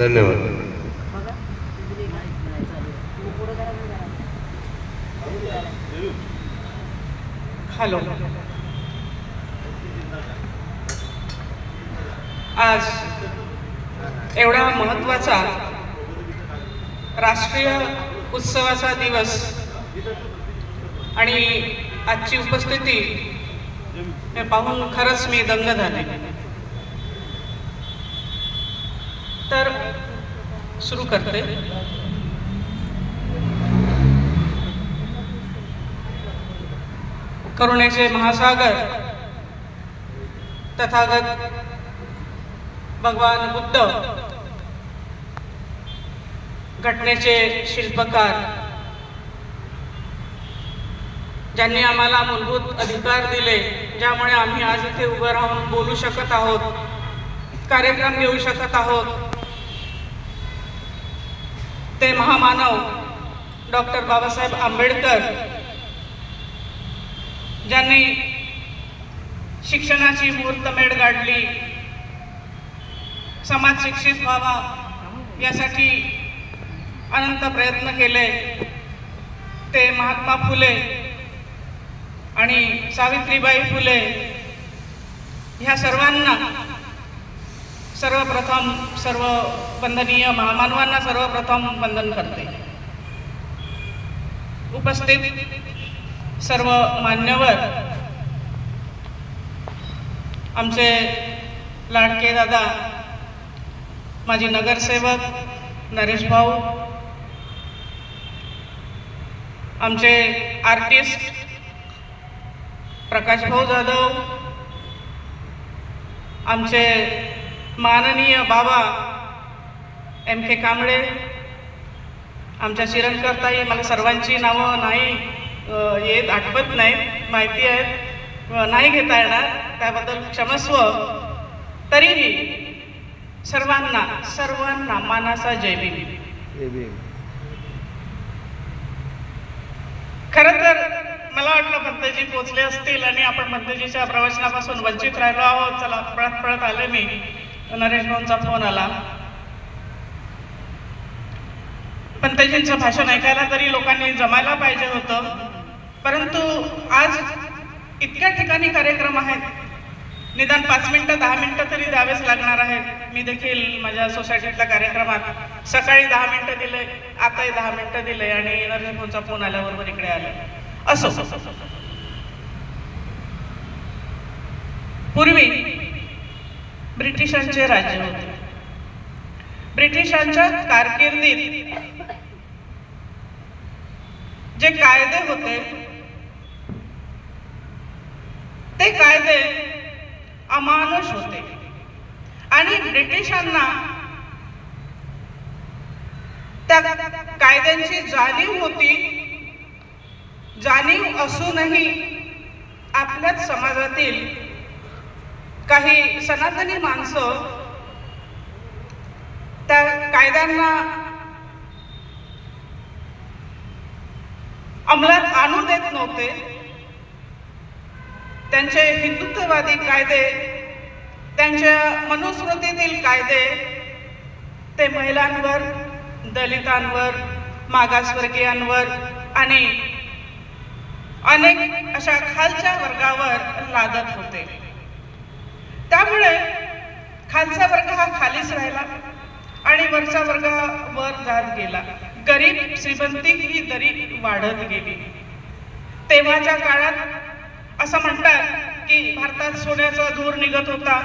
धन्यवाद. हॅलो. आज एवढा महत्त्वाचा राष्ट्रीय उत्सवाचा दिवस आणि आजची उपस्थिती हे पाहून खरंच मी दंग झाले. तर सुरू करते करुणेचे महासागर तथागत भगवान बुद्ध घटनेचे शिल्पकार ज्यांनी आम्हाला मूलभूत अधिकार दिले ज्यामुळे आम्ही आज इथे उभं राहून बोलू शकत आहोत कार्यक्रम घेऊ शकत आहोत. ते महामानव डॉक्टर बाबासाहेब आंबेडकर ज्यांनी शिक्षणाची मुहूर्तमेढ गाडली समाज शिक्षित व्हावा यासाठी अनंत प्रयत्न केले. ते महात्मा फुले आणि सावित्रीबाई फुले ह्या सर्वांना सर्वप्रथम सर्व वंदनीय महामानवांना सर्वप्रथम वंदन करते. उपस्थित सर्व मान्यवर आमचे लाडके दादा माजी नगरसेवक नरेश भाऊ आमचे आर्टिस्ट प्रकाश भाऊ जाधव आमचे माननीय बाबा एम के कांबळे आमच्या शिरणकरताई मला सर्वांची नावं नाही येत आठवत नाहीत माहिती आहेत नाही घेता येणार. त्याबद्दल क्षमस्व. तरीही सर्वांना सर्वांना मानाचा जय भीम. खरं तर मला वाटलं पंतजी पोचले असतील आणि आपण पंतजीच्या प्रवचनापासून वंचित राहिलो आहोत. चला पळत पळत आले मी. नरेश भाऊंचा फोन आला. पण त्यांचं भाषण ऐकायला तरी लोकांनी जमायला पाहिजे होतं. परंतु आज इतक्या ठिकाणी कार्यक्रम आहेत. निदान पाच मिनटं दहा मिनटं तरी द्यावेच लागणार आहेत. मी देखील माझ्या सोसायटीतल्या कार्यक्रमात सकाळी दहा मिनटं दिले आताही दहा मिनटं दिले आणि नरेश भाऊंचा फोन आल्याबरोबर इकडे आले असो. पूर्वी ब्रिटिशांचे राज्य होते. ब्रिटिशांच्या कारकिर्दीत जे कायदे होते ते कायदे अमानुष होते. आणि ब्रिटिशांना त्या कायद्यांची जाणीव होती जाणीव असूनही आपल्याच समाजातील काही सनातनी माणसं त्या कायद्यांना अंमलात आणू देत नव्हते. त्यांचे हिंदुत्ववादी कायदे त्यांच्या मनुस्मृतीतील कायदे ते महिलांवर दलितांवर मागासवर्गीयांवर आणि अनेक अशा खालच्या वर्गावर लादत होते. त्यामुळे खालचा वर्ग हा खालीच राहिला आणि वरचा वर्ग हा वर जात गेला. गरीब श्रीमंती ही दरी वाढत गेली. तेव्हाच्या काळात असं म्हणतात की भारतात सोन्याचा धूर निघत होता.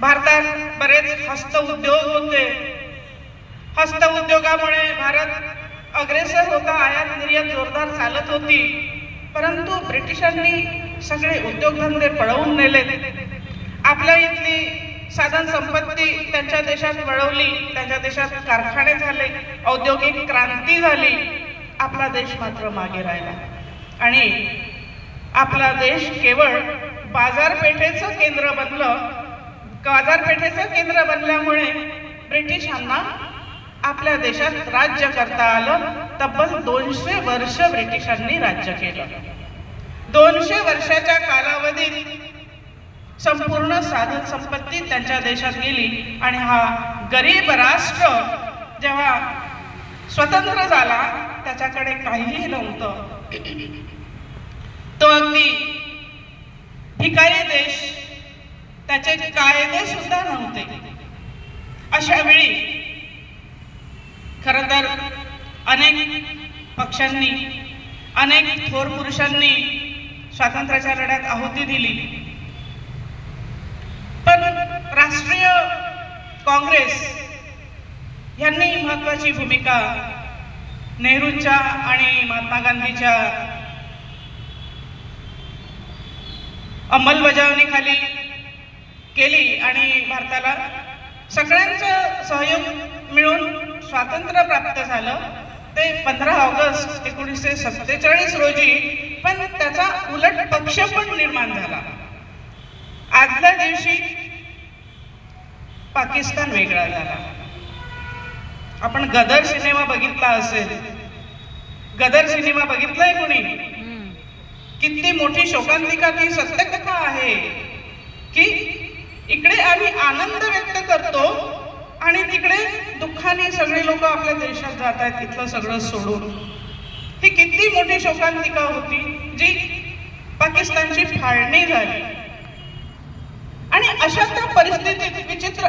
भारतात बरेच हस्तउद्योग होते. हस्तउद्योगामुळे भारत अग्रेसर होता आयात निर्यात जोरदार चालत होती. परंतु ब्रिटिशांनी सगळे उद्योगधंदे पळवून नेले आपल्या इथली साधन संपत्ती त्यांच्या देशात वळवली त्यांच्या देशात कारखाने झाले औद्योगिक क्रांती झाली आपला देश मात्र मागे राहिला. आणि आपला देश केवळ बाजारपेठेचं केंद्र बनलं बाजारपेठेचं केंद्र बनल्यामुळे ब्रिटिशांना आपल्या देशात राज्य करता आलं. तब्बल दोनशे वर्ष ब्रिटिशांनी राज्य केलं. दोनशे वर्षाच्या कालावधी संपूर्ण साधन संपत्ती त्यांच्या देशात गेली आणि हा गरीब राष्ट्र जेव्हा स्वतंत्र झाला त्याच्याकडे काहीही नव्हतं. तो अगदी भिकारी देश त्याचे कायदे सुद्धा नव्हते. अशा वेळी खर तर अनेक पक्षांनी अनेक थोर पुरुषांनी स्वातंत्र्याच्या लढ्यात आहुती दिली. काँग्रेस यांनी महत्वाची भूमिका नेहरूंच्या आणि महात्मा गांधीच्या अंमलबजावणीखाली केली आणि भारताला सगळ्यांचं सहयोग मिळून स्वातंत्र्य प्राप्त झालं. ते पंधरा ऑगस्ट एकोणीसशे सत्तेचाळीस रोजी पण त्याचा उलट पक्ष पण निर्माण झाला. आदल्या दिवशी पाकिस्तान वेगळा झाला. आपण गदर सिनेमा बघितला असेल. गदर सिनेमा बघितलाय कोणी? किती मोठी शोकांतिका ती सत्यकथा आहे. की इकडे आम्ही आनंद व्यक्त करतो आणि तिकडे दुःखाने सगळे लोक आपल्या देशात जात आहेत तिथलं सगळं सोडून. ही किती मोठी शोकांतिका होती जी पाकिस्तानची फाळणी झाली. आणि अशा त्या परिस्थितीत विचित्र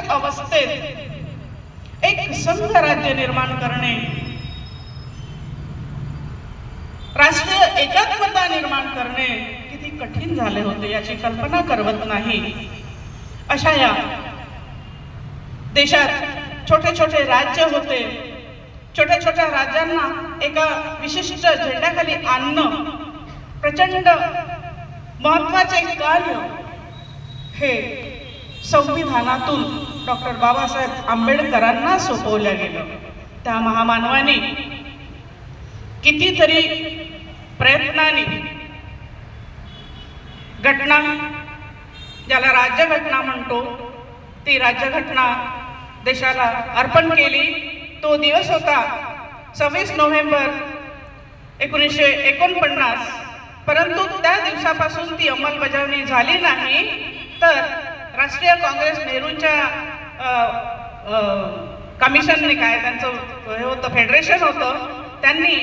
एक संघ राज्य निर्माण करणे. राष्ट्रीय एकात्मता निर्माण करणे किती कठीण झाले होते याची कल्पना करवत नाही. अशा या देशात छोटे छोटे राज्य होते. छोट्या छोट्या राज्यांना एका विशिष्ट झेंड्याखाली आणणं प्रचंड महत्त्वाचे कार्य हे संविधानातून डॉक्टर बाबासाहेब आंबेडकरांना सोपवलं गेलं. त्या महामानवाने कितीतरी प्रयत्नाने घटना ज्याला राज्यघटना म्हणतो ती राज्यघटना देशाला अर्पण केली. तो दिवस होता सव्वीस नोव्हेंबर एकोणीसशे एकोणपन्नास. परंतु त्या दिवसापासून ती अंमलबजावणी झाली नाही. तर राष्ट्रीय काँग्रेस नेहरूंच्या कमिशनने काय त्यांचं हे होतं फेडरेशन होतं त्यांनी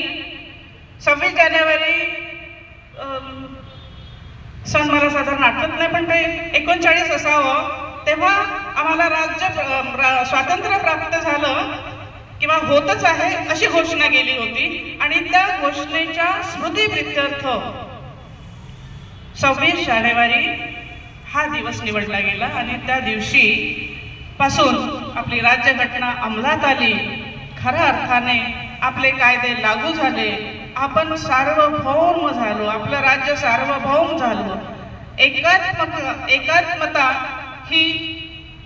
सव्वीस जानेवारी सण मला साधारण आठवत नाही पण ते एकोणचाळीस असावं तेव्हा आम्हाला राज्य रा- स्वातंत्र्य प्राप्त झालं किंवा होतच आहे अशी घोषणा केली होती. आणि त्या घोषणेच्या स्मृतीप्रित्यर्थ सव्वीस जानेवारी हा दिवस निवडला गेला आणि त्या दिवशी पासून आपली राज्यघटना अंमलात आली. खऱ्या अर्थाने आपले कायदे लागू झाले. आपण सार्वभौम झालो. आपलं राज्य सार्वभौम झालं. एकात्मक एकात्मता ही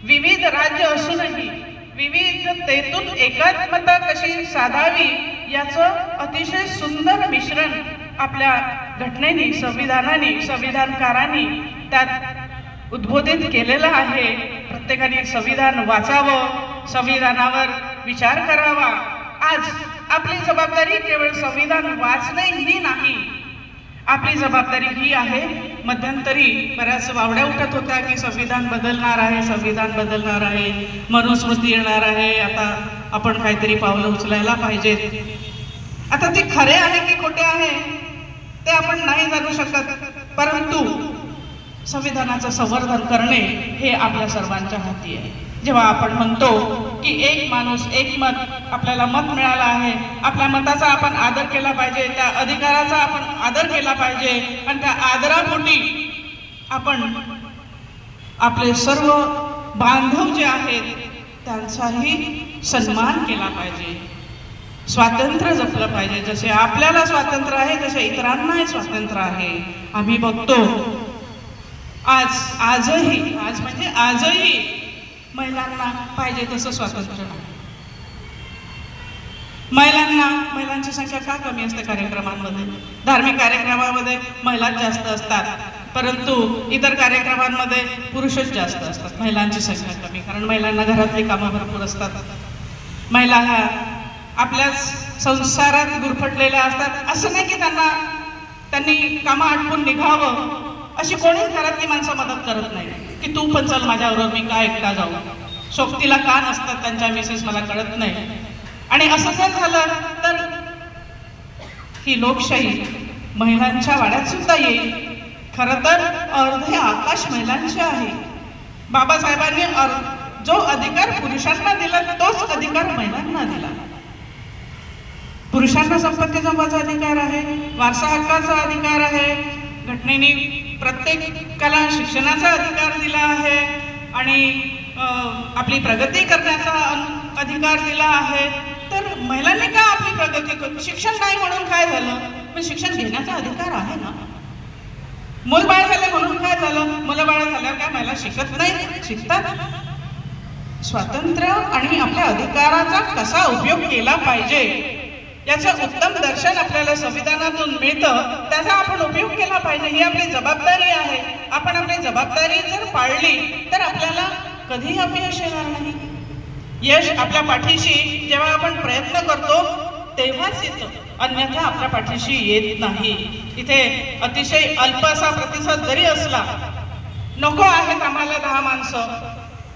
विविध राज्य असूनही विविधतेतून एकात्मता कशी साधावी याचं अतिशय सुंदर मिश्रण आपल्या घटनेने संविधानाने संविधानकारांनी त्यात उद्बोधित केलेलं आहे. प्रत्येकाने संविधान वाचावं संविधानावर विचार करावा. आज आपली जबाबदारी केवळ संविधान वाचणे ही नाही. आपली जबाबदारी ही आहे मध्यंतरी बऱ्याच वावड्या उठत होत्या की संविधान बदलणार आहे संविधान बदलणार आहे मनुस्मृती येणार आहे आता आपण काहीतरी पावलं उचलायला पाहिजेत. आता ते खरे आहे की खोटे आहे ते आपण नाही जाणू शकत. परंतु संविधानाचं संवर्धन करणे हे आपल्या सर्वांच्या हाती आहे. जेव्हा आपण म्हणतो की एक माणूस एक मत आपल्याला मत मिळालं आहे आपल्या मताचा आपण आदर केला पाहिजे त्या अधिकाराचा आपण आदर केला पाहिजे आणि त्या आदरापोटी आपण आपले सर्व बांधव जे आहेत त्यांचाही सन्मान केला पाहिजे. स्वातंत्र्य जपलं पाहिजे. जसे आपल्याला स्वातंत्र्य आहे तसे इतरांनाही स्वातंत्र्य आहे. आम्ही बघतो आज आजही आज म्हणजे आजही महिलांना पाहिजे तसं स्वातंत्र्य नाही. महिलांना महिलांची संख्या का कमी असते कार्यक्रमांमध्ये? धार्मिक कार्यक्रमामध्ये महिलाच जास्त असतात परंतु इतर कार्यक्रमांमध्ये पुरुषच जास्त असतात महिलांची संख्या कमी कारण महिलांना घरातली कामं भरपूर असतात. महिला ह्या आपल्याच संसारात गुरफटलेल्या असतात असं नाही की त्यांना त्यांनी कामं आटपून निघावं अशी कोणीच घरातली माणसं मदत करत नाही. की तू पण चल माझ्याबरोबर मी का एकटा जाऊ. सोबतीला का नसतात त्यांच्या मिसेस मला कळत नाही. आणि असं जर झालं तर ही लोकशाही महिलांच्या वाड्यात सुद्धा येईल. खरं तर अर्धे आकाश महिलांचे आहे. बाबासाहेबांनी अर- जो अधिकार पुरुषांना दिला तोच अधिकार महिलांना दिला. पुरुषांना संपत्ती जमवायचा अधिकार आहे वारसा हक्काचा अधिकार आहे. घटनेने प्रत्येकाला शिक्षणाचा अधिकार दिला आहे आणि आपली प्रगती करण्याचा अन- अधिकार दिला आहे. तर महिलांनी का आपली प्रगती करू शिक्षण नाही म्हणून काय झालं? पण शिक्षण घेण्याचा अधिकार आहे ना? मूलबाळ झाले म्हणून काय झालं? मुलंबाळ झाल्यावर काय महिला शिकत नाही? शिकतात? स्वातंत्र्य आणि आपल्या अधिकाराचा कसा उपयोग केला पाहिजे? याचं उत्तम दर्शन आपल्याला संविधानातून मिळतं. त्याचा आपण उपयोग केला पाहिजे ही आपली जबाबदारी आहे. आपण आपली जबाबदारी जर पाळली तर आपल्याला कधीही अपयश येणार नाही. यश आपल्या पाठीशी जेव्हा आपण प्रयत्न करतो तेव्हाच येतं. अन्यथा आपल्या पाठीशी येत नाही. इथे अतिशय अल्प असा प्रतिसाद जरी असला नको आहेत आम्हाला दहा माणसं.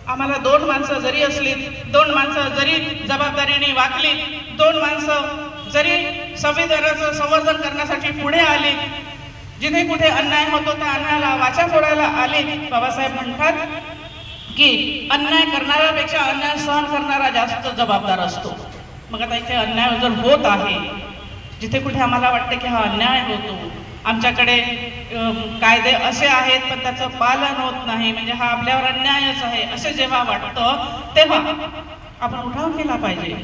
आम्हाला दोन माणसं जरी असली दोन माणसं जरी जबाबदारीने वागली दोन माणसं जरी संविधानाचं संवर्धन करण्यासाठी पुढे आले जिथे कुठे अन्याय होतो त्या अन्यायाला वाचा फोडायला आले. बाबासाहेब म्हणतात की अन्याय करणाऱ्यापेक्षा अन्याय सहन करणारा जास्त जबाबदार असतो. मग आता इथे अन्याय जर होत आहे जिथे कुठे आम्हाला वाटतं की हा अन्याय होतो आमच्याकडे कायदे असे आहेत पण त्याचं पालन होत नाही म्हणजे हा आपल्यावर अन्यायच आहे असे जेव्हा वाटतं तेव्हा आपण उठाव केला पाहिजे.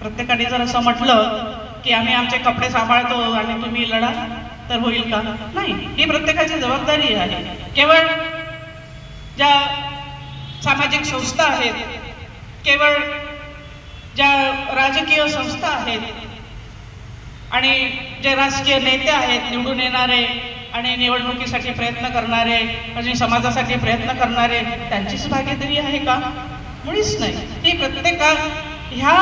प्रत्येकाने जर असं म्हटलं की आम्ही आमचे कपडे सांभाळतो आणि तुम्ही लढा तर होईल का? नाही. ही प्रत्येकाची जबाबदारी आहे. केवळ ज्या सामाजिक संस्था आहेत केवळ ज्या राजकीय संस्था आहेत आणि जे राजकीय नेते आहेत निवडून येणारे आणि निवडणुकीसाठी प्रयत्न करणारे आणि समाजासाठी प्रयत्न करणारे त्यांचीच भागीदारी आहे का? मुळीच नाही. ही प्रत्येका ह्या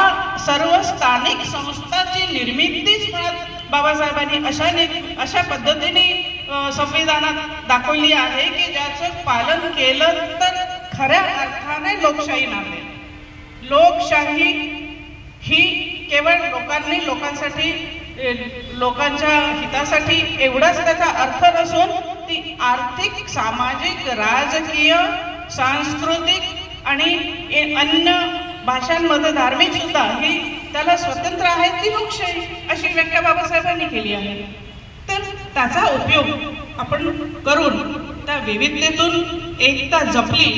सर्व स्थानिक संस्थाची निर्मितीच म्हणत बाबासाहेबांनी अशा नि- अशा पद्धतीने संविधानात दाखवली आहे की ज्याचं पालन केलं तर खऱ्या अर्थाने लोकशाही नांदेल लोकशाही ही केवळ लोकांनी लोकांसाठी लोकांच्या हितासाठी एवढाच त्याचा अर्थ नसून ती आर्थिक सामाजिक राजकीय सांस्कृतिक आणि ए- अन्य भाषांमध्ये धार्मिक सुद्धा ही त्याला स्वतंत्र आहे ती लोकशाही अशी व्याख्या बाबासाहेबांनी केली आहे. तर त्याचा उपयोग आपण करून त्या विविधतेतून एकता जपली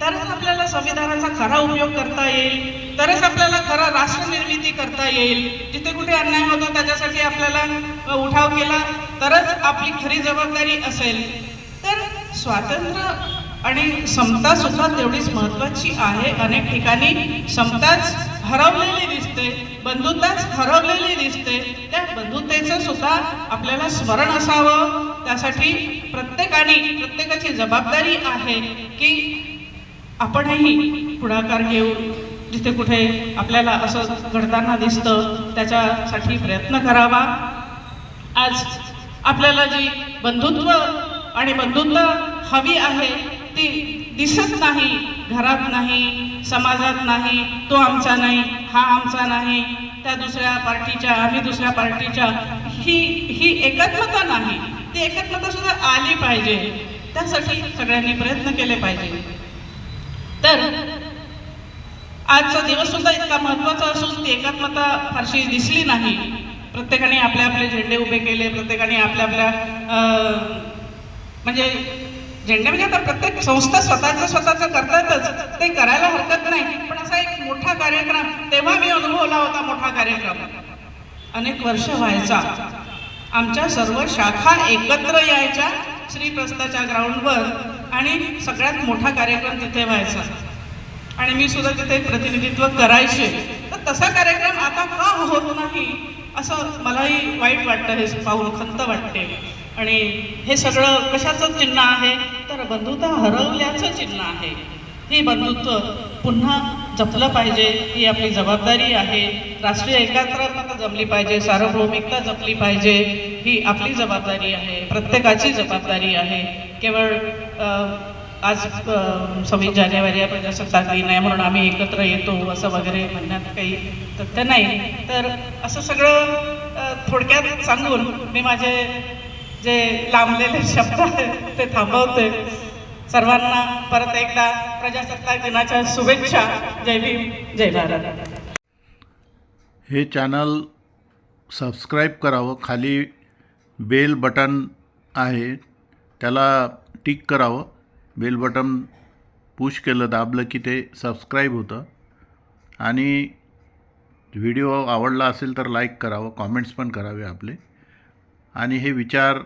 तरच आपल्याला संविधानाचा खरा उपयोग करता येईल तरच आपल्याला खरा राष्ट्रनिर्मिती करता येईल. जिथे कुठे अन्याय होतो त्याच्यासाठी आपल्याला उठाव केला तरच आपली खरी जबाबदारी असेल. तर स्वातंत्र्य आणि समता सुद्धा तेवढीच महत्वाची आहे. अनेक ठिकाणी समताच हरवलेली दिसते बंधुताच हरवलेली दिसते. त्या बंधुतेचं सुद्धा आपल्याला स्मरण असावं. त्यासाठी प्रत्येकाने प्रत्येकाची जबाबदारी आहे की आपणही पुढाकार घेऊन जिथे कुठे आपल्याला असं घडताना दिसतं त्याच्यासाठी प्रयत्न करावा. आज आपल्याला जी बंधुत्व आणि बंधुत्व हवी आहे ती दिसत नाही घरात नाही समाजात नाही तो आमचा नाही हा आमचा नाही त्या दुसऱ्या पार्टीच्या आम्ही दुसऱ्या पार्टीच्या ही ही एकात्मता नाही. ती एकात्मता सुद्धा आली पाहिजे. त्यासाठी सगळ्यांनी प्रयत्न केले पाहिजे. तर आजचा दिवस सुद्धा इतका महत्त्वाचा असून ती एकात्मता फारशी दिसली नाही. प्रत्येकाने आपले आपले झेंडे उभे केले प्रत्येकाने आपल्या आपल्या म्हणजे झेंडे म्हणजे आता प्रत्येक संस्था स्वतःचं स्वतःचं करतातच. ते करायला हरकत नाही. पण असा एक मोठा कार्यक्रम तेव्हा मी अनुभवला होता मोठा कार्यक्रम. अनेक वर्ष व्हायचा. आमच्या सर्व शाखा एकत्र यायच्या श्रीप्रस्थाच्या ग्राउंडवर आणि सगळ्यात मोठा कार्यक्रम तिथे व्हायचा. आणि मी सुद्धा तिथे प्रतिनिधित्व करायचे. तर तसा कार्यक्रम आता का होत नाही असं मलाही वाईट वाटतं हे पाहून खंत वाटते. आणि हे सगळं कशाचं चिन्ह आहे? तर बंधुता हरवल्याचं चिन्ह आहे. ही बंधुत्व पुन्हा जपलं पाहिजे ही आपली जबाबदारी आहे. राष्ट्रीय एकात्मता जपली पाहिजे सार्वभौमिकता जपली पाहिजे ही आपली जबाबदारी आहे प्रत्येकाची जबाबदारी आहे. केवळ आज सव्वीस जानेवारी आहे प्रजासत्ताक दिन आहे म्हणून आम्ही एकत्र येतो असं वगैरे म्हणण्यात काही तथ्य नाही. तर असं सगळं थोडक्यात सांगून मी माझे जे लांबलेले शब्द आहेत ते थांबवते सर्वांना परत एकदा प्रजासत्ताक दिनाच्या शुभेच्छा. जय भीम जय भारत. हे चॅनल सबस्क्राईब करावं. खाली बेल बटन आहे. त्याला टिक करावं. बेल बटन पुश केलं दाबलं की ते सबस्क्राईब होतं. आणि व्हिडिओ आवडला असेल तर लाईक करावं. कॉमेंट्स पण करावे आपले. आणि हे विचार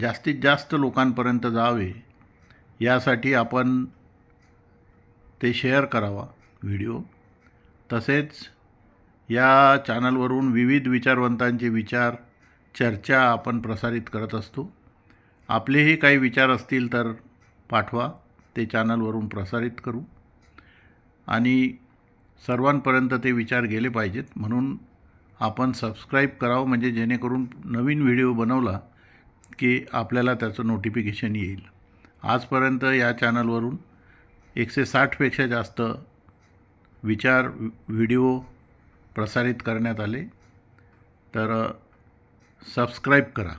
जास्तीत जास्त लोकांपर्यंत जावे यासाठी आपण ते शेअर करावा व्हिडिओ तसेच या चॅनलवरून विविध विचारवंतांचे विचार चर्चा आपण प्रसारित करत असतो. आपलेही काही विचार असतील तर पाठवा ते चॅनलवरून प्रसारित करू. आणि सर्वांपर्यंत ते विचार गेले पाहिजेत. म्हणून आपण सबस्क्राईब करावं म्हणजे जेणेकरून नवीन व्हिडिओ बनवला की आपल्याला त्याचं नोटिफिकेशन येईल. आजपर्यंत या चॅनलवरून एकशे साठपेक्षा जास्त विचार व्हिडिओ प्रसारित करण्यात आले. तर सबस्क्राईब करा.